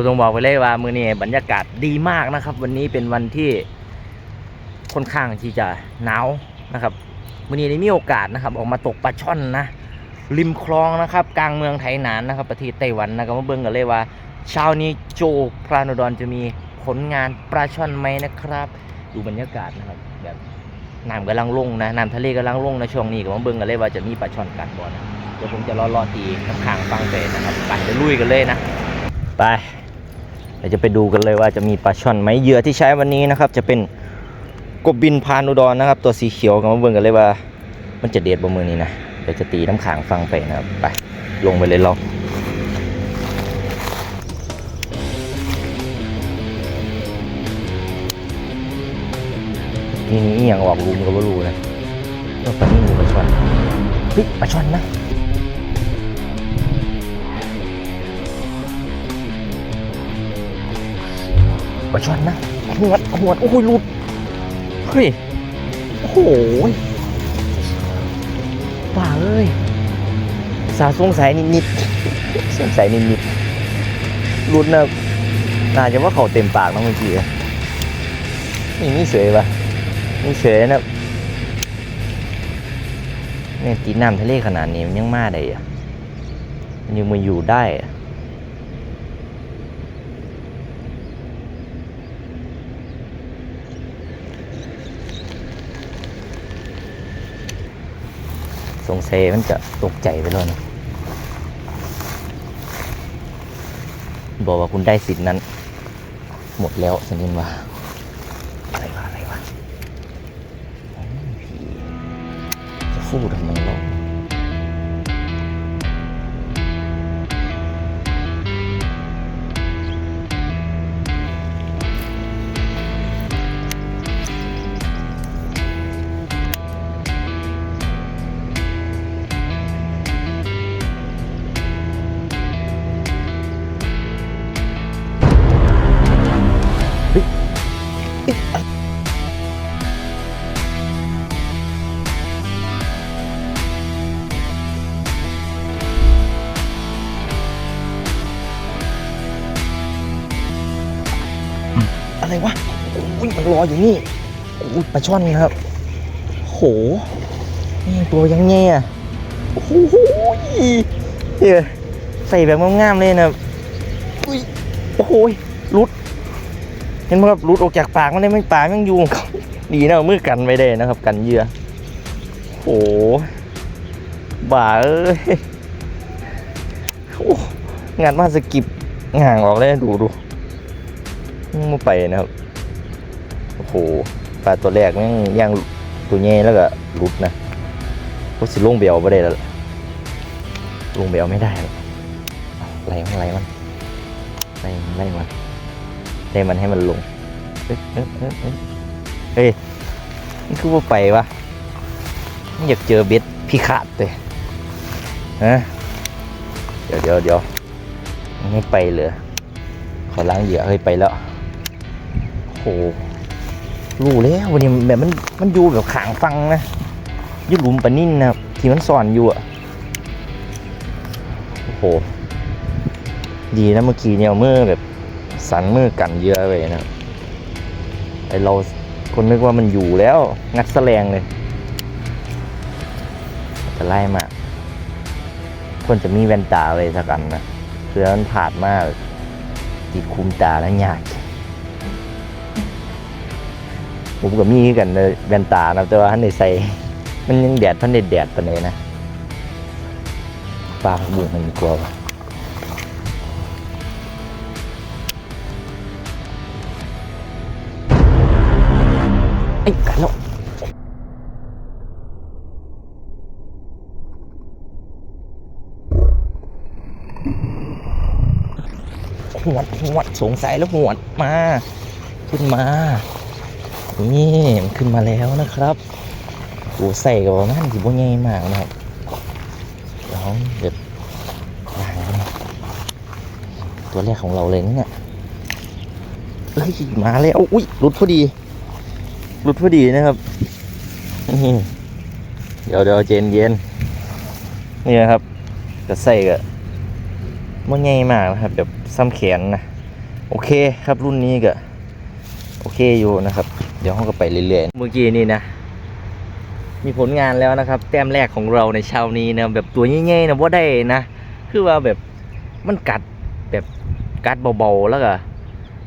ผมต้องบอกไปเลยว่ามือนี้บรรยากาศดีมากนะครับ วันนี้เป็นวันที่ค่อนข้างที่จะหนาวนะครับมือนี้ได้มีโอกาสนะครับ ออกมาตกปลาช่อนนะริมคลองนะครับ กลางเมืองไทยนานนะครับ ประเทศไต้หวันนะครับมาเบิ่งกันเลยว่าเช้านี้โจพรานดรจะมีผลงานปลาช่อนไหมนะครับ ดูบรรยากาศนะครับ แบบน้ำกำลังลงนะน้ำทะเลกำลังลงนะช่วงนี้ก็มาเบิ่งกันเลยว่าจะมีปลาช่อนกัดบ่นะเดี๋ยวผมจะรอรอตีน้ำค้างฟังไปนะครับไปเดี๋ยวลุยกันเลยนะไป เดี๋ยวจะไปดูกันเลยว่าจะมีปลาช่อนไหมเหยื่อที่ใช้วันนี้นะครับ จะเป็นกบบินพานุดรนะครับ ตัวสีเขียวกันมาเบิ่งกันเลยว่า มันจะเด็ดบ่มือนี้นะเดี๋ยวจะตีน้ำค้างฟังไปนะครับไปลงไปเลยเรานี่นี่อย่างออกรูมก็ไม่รู้นะว่าปลานี่หรือปลาช่อนเฮ้ยปลาช่อนนะ ชนนะหวดหวดโอ้ยหลุดเฮ้ยโอ้โหป่าเอ้ยสาวสงสัยนิดๆสงสัยนิดๆหลุดนะน่าจะว่าเขาเต็มปากน้องเมื่อกี้นี่นี่เสยปะนี่เสยนะเนี่ยตีน้ำทะเลขนาดนี้มันยังมาได้อะมันยังมาอยู่ได้อะ สงสัยมันจะตกใจไปแล้วนะบอกว่าคุณได้สิทธิ์นั้น หมดแล้วสนินว่าอะไรวะอะไรวะผีจะสู้ทำไมเรา ออยู่นี่อุ้ยปลาช่อนครับ โหนี่ตัวยังไงอะโอ้โหเฮ้ยใส่แบบง่ามๆเลยนะอุ้ยโอ้โหรุด เห็นไหมครับรุดออกจากปากมันได้ไม่ปากยังอยู่ดีนะเอามือกันไว้ได้นะครับ กันเหยื่อโอ้โหบ่าเอ้ยงานมาสกิปง่างออกเลยดูดูยังไม่ไปนะครับ โหปลาตัวแรกยังยังตัวใหญ่แล้วก็รุดนะก็สิลงเบลไม่ได้แล้วลงเบลไม่ได้แล้วไล่มันไล่มันไล่มันไล่มันไล่มันให้มันลงเอ๊ะเอ๊ะเอ๊ะเฮ้ยนี่คือว่าไปวะอยากเจอเบ็ดพี่ขาดเลยฮะเดี๋ยวเดี๋ยวเดี๋ยวไม่ไปเลยขอล้างเหยื่อเฮ้ยไปแล้วโอ้โห รู้แล้ววันนี้แบบมันมันอยู่แบบขางฟังนะอยุหลุมปะนิ่นนะที่มันซ่อนอยู่อะโอ้โห ดีนะเมื่อกี้เนี่ยเมือแบบสันมือกันเยอะไปนะไอเราคนนึกว่ามันอยู่แล้ว งัดแสลงเลยจะไล่มาควรจะมีแว่นตาอะไรสักอันนะเพื่อมันผ่านมากติดคุมตาแล้วยาก ผมก็มีกันเลยแว่นตานะแต่ว่าท่านได้ใส่มันยังแดดท่านได้แดดปานใดนะปลาบุ้งมันกลัวปะไอ้กันแล้วหวดหวดสงสัยแล้วหวดมา ขึ้นมา นี่มันขึ้นมาแล้วนะครับตัวใส่กับว่ามันสิบ่ใหญ่มากนะครับแล้วเด็ดล้างนะตัวแรกของเราเลยนะเนี่ยเอ้ยมาแล้วอุ้ยหลุดพอดีหลุดพอดีนะครับนี่เดี๋ยวเดี๋ยวเจนเย็นนี่นะครับจะใส่กับบ่ใหญ่มากนะครับแบบซ้ำแขนนะโอเคครับรุ่นนี้ก็โอเคอยู่นะครับ เดี๋ยวห้องก็ไปเรื่อยๆ เมื่อกี้นี่นะ มีผลงานแล้วนะครับ แต้มแรกของเราในเช้านี้นะแบบตัวง่ายๆนะว่าได้นะ คือว่าแบบมันกัดแบบกัดเบาๆแล้วก็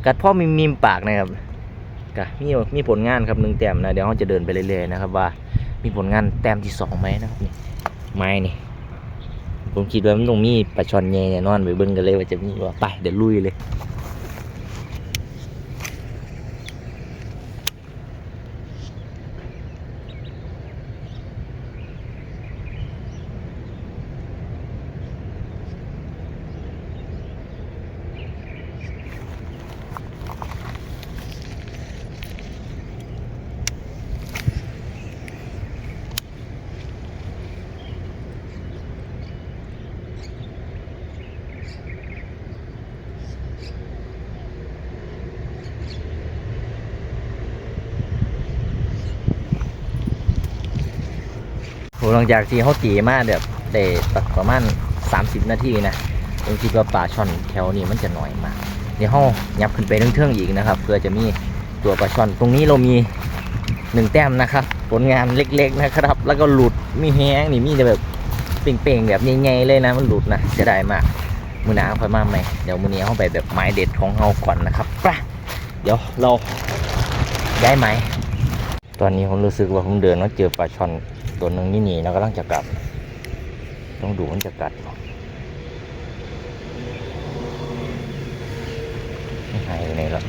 กัดพ่อมีมีมปากนะครับก็มีมีผลงานครับหนึ่งแต้มนะเดี๋ยวเราจะเดินไปเรื่อยๆนะครับว่ามีผลงานแต้มที่สองไหมนะครับนี่ไม้นี่ผมคิดว่ามันต้องมีปลาช่อนแย่แน่นอนไปเบิ่งกันเลยว่าจะมีว่าไปเดี๋ยวลุยเลย งจากที่เขาตีมาแบบได้ประมาณ 30 นาทีนะผมคิดว่าปลาช่อนแถวนี้มันจะน้อยมากเดี๋ยวเขายับขึ้นไปเรื่องๆอีกนะครับ เพื่อจะมีตัวปลาช่อน ตรงนี้เรามีหนึ่งแต้มนะครับ ผลงานเล็กๆนะครับ แล้วก็หลุดมีแห้งนี่มีแต่แบบเป่งๆแบบใหญ่ๆเลยนะ มันหลุดนะจะได้มากมือหนาค่อยมาใหมเดี๋ยวมือนี้เขาไปแบบไม้เด็ดของเราก่อนนะครับไปเดี๋ยวเราย้ายไม้ตอนนี้ผมรู้สึกว่าผมเดินมาเจอปลาช่อน ตัวหนึ่งนี่หนีแล้วกำลังจะกลับ ต้องดูมันจะกัดไม่หายไปไหนแล้ว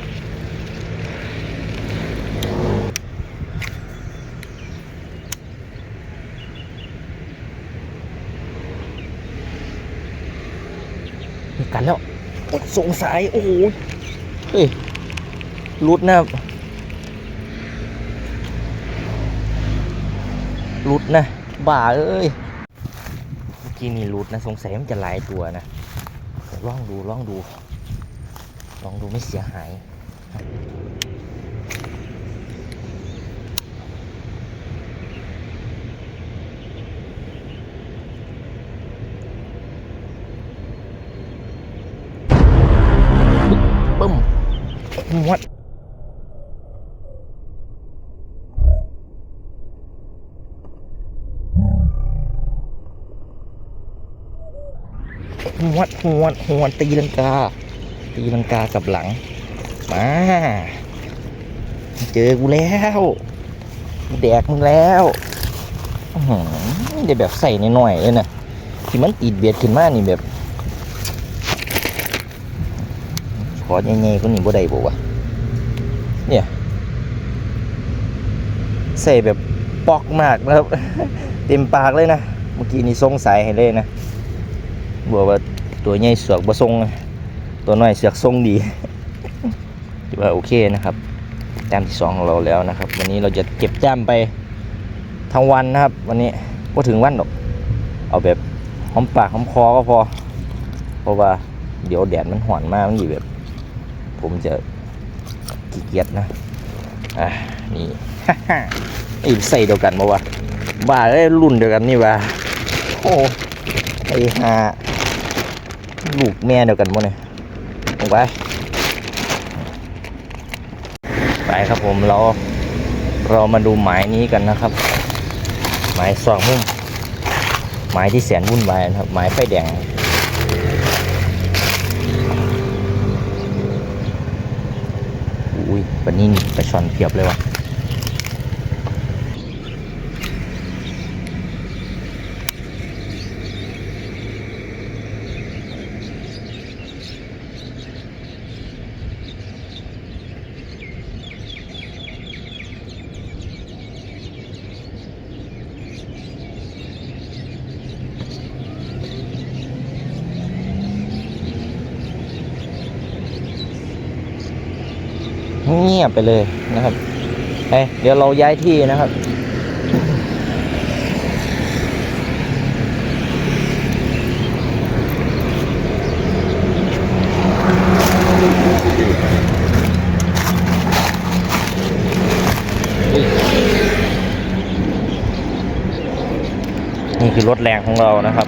กันแล้วอ๊ยสงสัยโอ้โหเฮ้ยรุดนะ รุดนะ บ่าเอ้ย เมื่อกี้นี่รุดนะ สงสัยมันจะหลายตัวนะลองดูลองดู ลองดูไม่เสียหายปึ้มงวด หวดหวดหวดตีลังกา ตีลังกากับหลัง มาเจอกูแล้วแดกมึงแล้วเดี๋ยวแบบใส่หน่อยๆเลยนะที่มันติดเบียดขึ้นมานี่แบบขอแง่ๆคนนี้บ่ได้บอกว่าวะเนี่ยใส่แบบปอกมากนะครับ เต็มปากเลยนะ เมื่อกี้นี่สงสัยให้เลยนะ บอกว่าตัวใหญ่เสือกบ่ทรงตัวน้อยเสือกทรงดีถือว่าโอเคนะครับแต้มที่สองของเราแล้วนะครับ วันนี้เราจะเก็บแต้มไปทั้งวันนะครับ วันนี้ก็ถึงวันหรอก เอาแบบหอมปากหอมคอก็พอ เพราะว่าเดี๋ยวแดดมันห่อนมากมันอยู่แบบ ผมจะขี้เกียจนะอะนี่ไอ้ใส่เดียวกันมาวะบ้าได้รุ่นเดียวกันนี่วะโอ้ไอ้หา ลูกแม่เดียวกันมั้งเนี่ยลงไป ไปครับผมเราเรามาดูหมายนี้กันนะครับ หมายสองมุมหมายที่แสนวุ่นวายนะครับ หมายไฟแดงอุ้ยวันนี้ปลาช่อนเพียบเลยว่ะ เงี ยบไปเลยนะครับเอ้ยเดี๋ยวเราย้ายที่นะครับ นี่คือรถแรงของเรานะครับ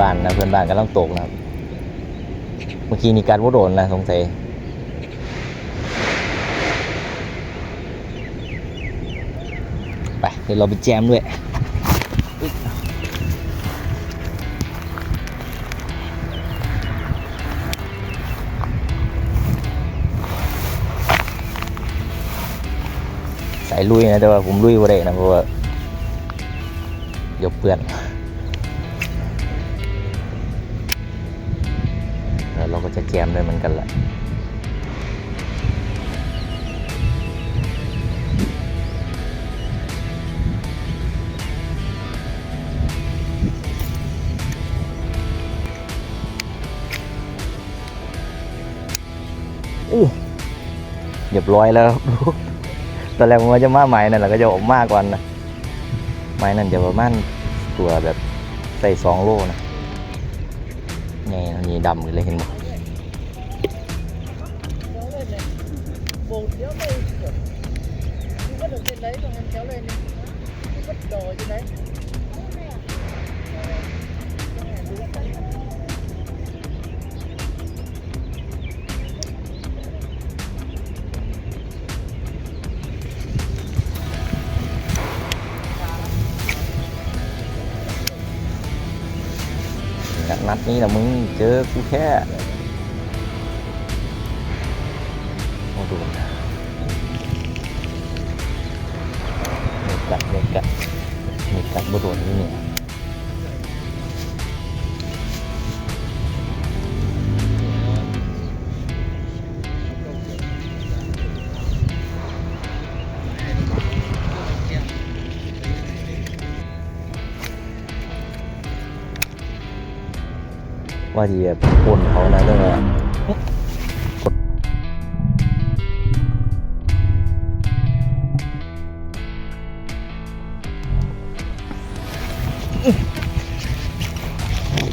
บ้านนะเพื่อนบ้านกำลังตกนะครับ เมื่อกี้นี่การว่าโดนนะสงสัยไปเดี๋ยวเราไปแจมด้วยอุ๊ยสายลุยนะแต่ว่าผมลุยบ่ได้นะเพราะว่าเดี๋ยวเปื่อน ก็จะแจมด้วยเหมือนกันแหละอู้เรียบร้อยแล้วครับ ตอนแรกผมว่าจะมาไม้นั่นแหละก็จะออกมากกว่านะไม้นั่นจะประมาณตัวแบบใส่สองโลนะไงนี่ดำเลยเห็นไหม này bồn kéo đây cứ bắt được trên đấy rồi em kéo lên đi. Cứ bắt đồ trên đấy. Mắt ni là mừng chưa cú khé. ว่าดีแบบปนเขานะเรื่องอะ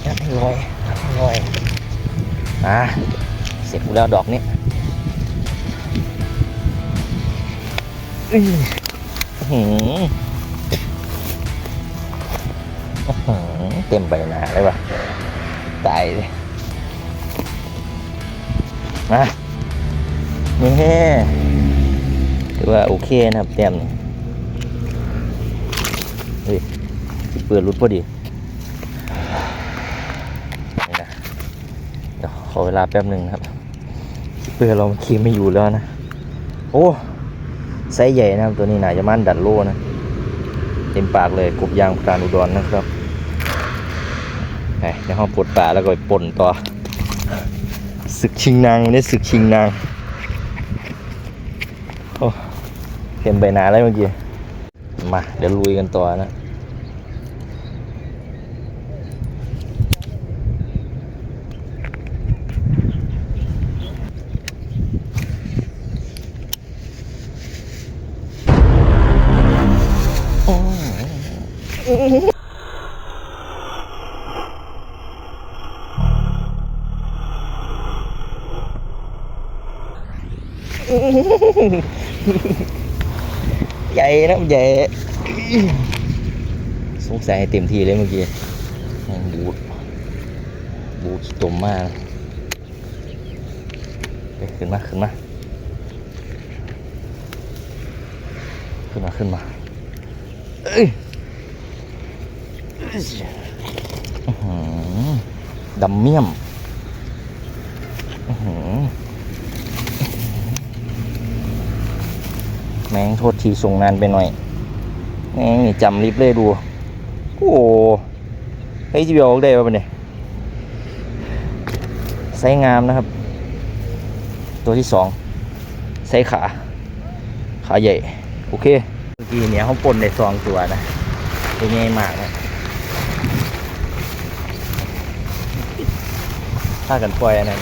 ยัดให้ลอยลอยอะเสร็จกูแล้วดอกนี้อือหือเต็มใบหนาเลยว่ะ ตายเลยมานี่ถือว่าโอเคนะครับเต็มนี่เฮ้ยเปิดรุดพอดีนี่นะเดี๋ยวขอเวลาแป๊บหนึ่งนะครับเปิดเราขี่ไม่อยู่แล้วนะ โอ้ไซส์ใหญ่นะครับตัวนี้น่าจะมั่นดัดโลนะ เต็มปากเลยกบยางพรานอุดรนะครับ ไปในห้องปวดป่าแล้วก็ไปปนต่อศึกชิงนางนี่ศึกชิงนางโอ้เห็นใบหนาแล้วเมื่อกี้มาเดี๋ยวลุยกันต่อนะ ใหญ่นะใหญ่สงสัยเต็มที่เลยเมื่อกี้บูดบูดตมมากไปขึ้นมาขึ้นมาขึ้นมาขึ้นมาเอ้ยอื้อหือดำเมี่ยมอื้อหือ แม่งโทษทีส่งนานไปหน่อยแม่งนี่จำลิฟเลยดู โอ้โหเฮ้ยจีบีออได้ป่ะเนี่ยไซงามนะครับ ตัวที่สองไซขา ขาใหญ่ โอเค เมื่อกี้เนี่ยเขาปนในซองตัวนะตัวใหญ่มากนะถ้ากันปล่อยอันนั้น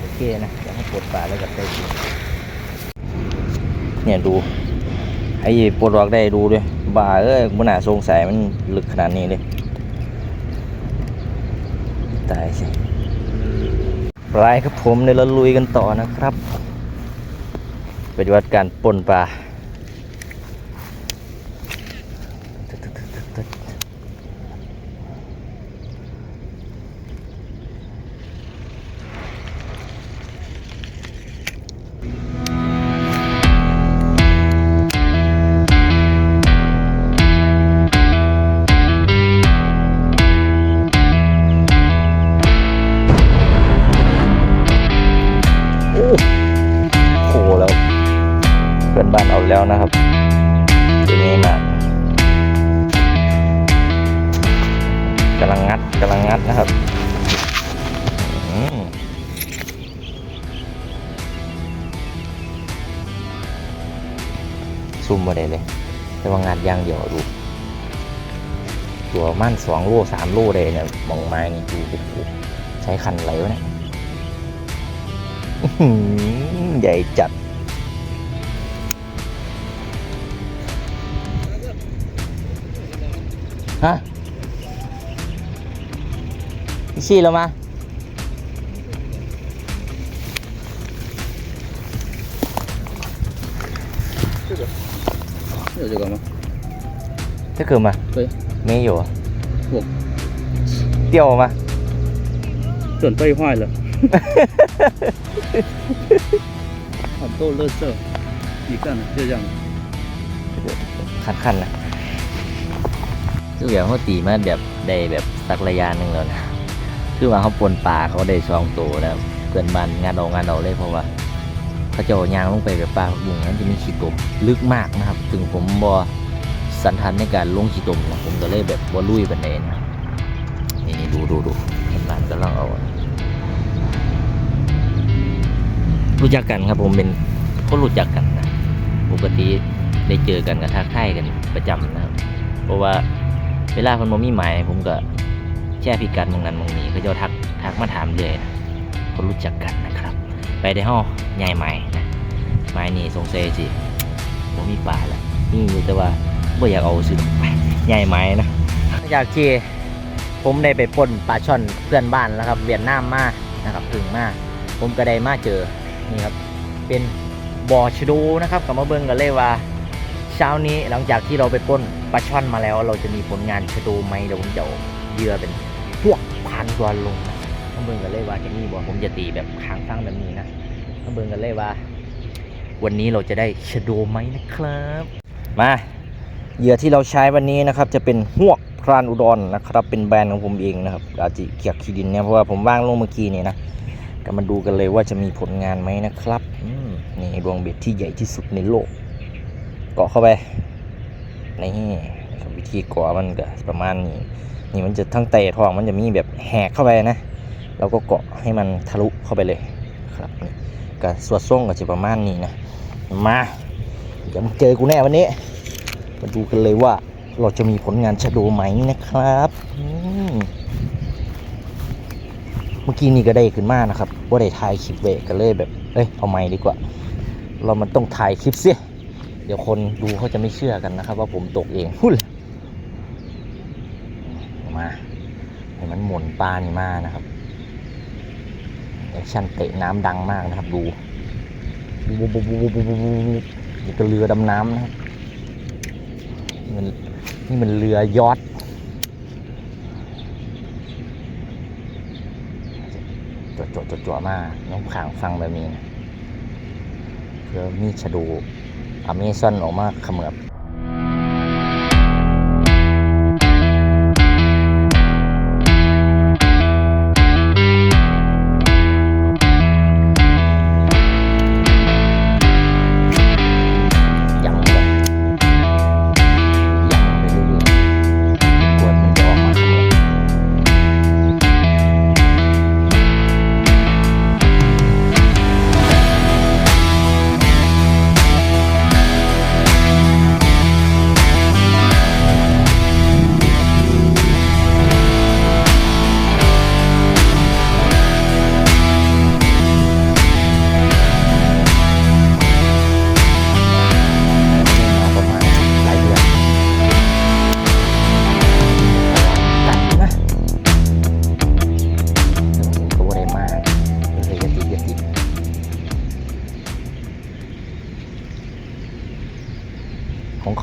โอเคนะอยากให้ปลดปลาแล้วกับได้กิน เนี่ยดู ไอ้ปลดล็อกได้ดูด้วยบ่าเอ้ยมันน่าสงสัยมันลึกขนาดนี้เลยตายสิปลายครับผมเดี๋ยเราลุยกันต่อนะครับปฏิบัติการปนปลา แล้วนะครับตัวนี้นะกำลังงัดกำลังงัดนะครับซุ่มมาได้เลย แต่ว่างัดยางเดียวดูตัวมั่นสองโลสามโลเลยเนี่ยมองไม้นี่ดูเป็นใช้คันไหลวะเนี่ยใหญ่จัด ฮะพี่ชี้เรามา 有这个吗？这个吗？对，没有啊。我掉吗？准备坏了，很多垃圾，你看就这样。 คันคันๆนะ คือแบบเขาตีมาแบบได้แบบสักระยะหนึ่งแล้วนะคือว่าเขาปนป่าเขาได้ช่องโตนะเพื่อนบ้านงานเอางานเอาเลยเพราะว่าเขาจะเอายางลงไปแบบป่าบุ้งนั้นจะมีขี้ตมลึกมากนะครับ ถึงผมบอสันทันในการลงขี้ตมนะผมก็เลยแบบบอลุยบันไดนะนี่นี่ดูดูดูเพื่อนบ้านก็ลองเอารู้จักกันครับผมเป็นคนรู้จักกันนะปกติได้เจอกันกับทักทายกันประจำนะครับ เพราะว่า เวลาคนมมีหมายผมก็แช่พิกัดมองนั้นมองนี้เขาจะทักทักมาถามเลยนะคนรู้จักกันนะครับ ไปได้ห้อใหญ่ไม้นะไม้นี่สงสัยสิผมมีป่าแล้วมีอยู่แต่ว่าไม่อยากเอาซื้อไปใหญ่ไม้นะอยากที่ผมได้ไปปนปลาช่อนเพื่อนบ้านแล้วครับ เวียดนามมานะครับถึงมาผมก็ได้มาเจอนี่ครับ เป็นบ่อชะโดูนะครับกับมาเบิ้งกันเลยว่า เช้านี้หลังจากที่เราไปป้นปลาช่อนมาแล้ว เราจะมีผลงานชะดูไหมเดี๋ยวผมจะเหยื่อเป็นพวกพันตัวลงนะมาเบิ้งกันเลยว่าจะมีบ่ผมจะตีแบบค้างฟังแบบนี้นะมาเบิ้งกันเลยว่า วันนี้เราจะได้ชะดูไหมนะครับ มาเหยื่อที่เราใช้วันนี้นะครับ จะเป็นหวกพรานอุดรนะครับ เป็นแบรนด์ของผมเองนะครับอาจิเกียกขีดินเนี่ยเพราะว่าผมว่างลงเมื่อกี้นี่นะก็มาดูกันเลยว่าจะมีผลงานไหมนะครับนี่ดวงเบ็ดที่ใหญ่ที่สุดในโลก เกาะเข้าไปนี่วิธีเกาะมันก็ประมาณนี้นี่มันจะทั้งเตะทองมันจะมีแบบแหกเข้าไปนะเราก็เกาะให้มันทะลุเข้าไปเลยครับนี่ก็สวดส่งก็จะประมาณนี้นะมาเดี๋ยวมึงเจอกูแน่วันนี้มาดูกันเลยว่าเราจะมีผลงานชะโดไหมนะครับเมื่อกี้นี่ก็ได้ขึ้นมานะครับว่าได้ถ่ายคลิปเวกันเลยแบบเอ้ยเอาไม้ดีกว่า เรามันต้องถ่ายคลิปสิ เดี๋ยวคนดูเขาจะไม่เชื่อกันนะครับ ว่าผมตกเองหุ้ยมาให้มันหมุนปลานี่มากนะครับแอคชั่นเตะน้ำดังมากนะครับ ดูบูบูบูบูบูบูบูนี่ก็เรือดำน้ำนะครับมันนี่มันเรือยอทจดจดจดจ่อมากน้องข่างฟังแบบนี้นะเพื่อมีชะดู อเมซอนออกมาเขมือบ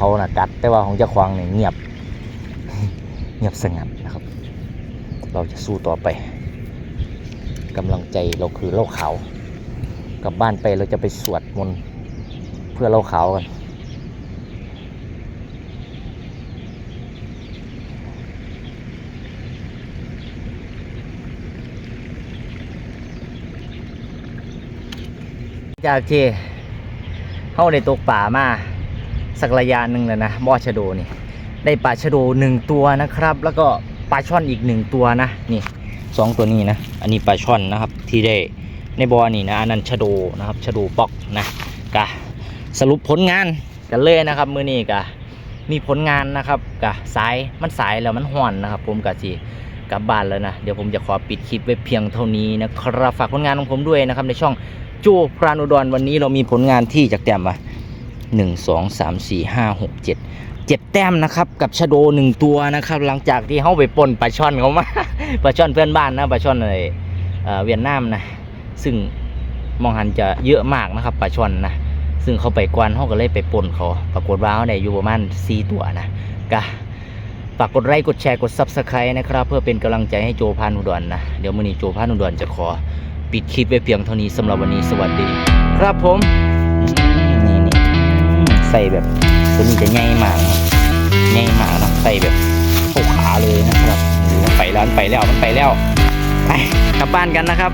เขานะกัด แต่ว่าของเจ้าควางเนี่ยเงียบ เงียบสงัดนะครับ เราจะสู้ต่อไปกำลังใจเราคือเล่าขาวกลับบ้านไปเราจะไปสวดมนต์เพื่อเล่าขาวกันจากที่เข้าในตกป่ามา สักระยะหนึ่งแล้วนะบอชะโดนี่ได้ปลาชะโดหนึ่งตัวนะครับ แล้วก็ปลาช่อนอีกหนึ่งตัวนะนี่สองตัวนี้นะ อันนี้ปลาช่อนนะครับที่ได้ในบอนี่นะอันนั้นชะโดนะครับชะโดปอกนะกะสรุปผลงานกันเลยนะครับมือนี้กะมีผลงานนะครับกะสายมันสายแล้วมันห่อนนะครับ ผมกะจีกลับบ้านแล้วนะเดี๋ยวผมจะขอปิดคลิปไว้เพียงเท่านี้นะครับฝากผลงานของผมด้วยนะครับในช่องโจพรานอุดรวันนี้เรามีผลงานที่จากแต้มมา หนึ่งสองสามสี่ห้าหกเจ็ดเจ็ดแต้มนะครับกับชะโดหนึ่งตัวนะครับ หลังจากที่เขาไปปนปลาช่อนเขามาปลาช่อนเพื่อนบ้านนะปลาช่อนอะไรเเวียดนามนะซึ่งมองหันจะเยอะมากนะครับปลาช่อนนะซึ่งเขาไปกวนเขาก็เลยไปปนเขาปรากฏว่าเขาได้อยู่ประมาณสี่ตัวนะก็ฝากกดไลค์กดแชร์กด subscribe นะครับ เพื่อเป็นกำลังใจให้โจพานุดรนนะ เดี๋ยวมื้อนี้โจพานุดรจะขอ ปิดคลิปไว้เพียงเท่านี้สำหรับวันนี้สวัสดี ครับผม ใส่แบบตัวนี้จะง่ายมากนะง่ายมากนะใส่แบบเข้าขาเลยนะครับไปแล้วมันไปแล้วมันไปแล้ว ไปกลับบ้านกันนะครับ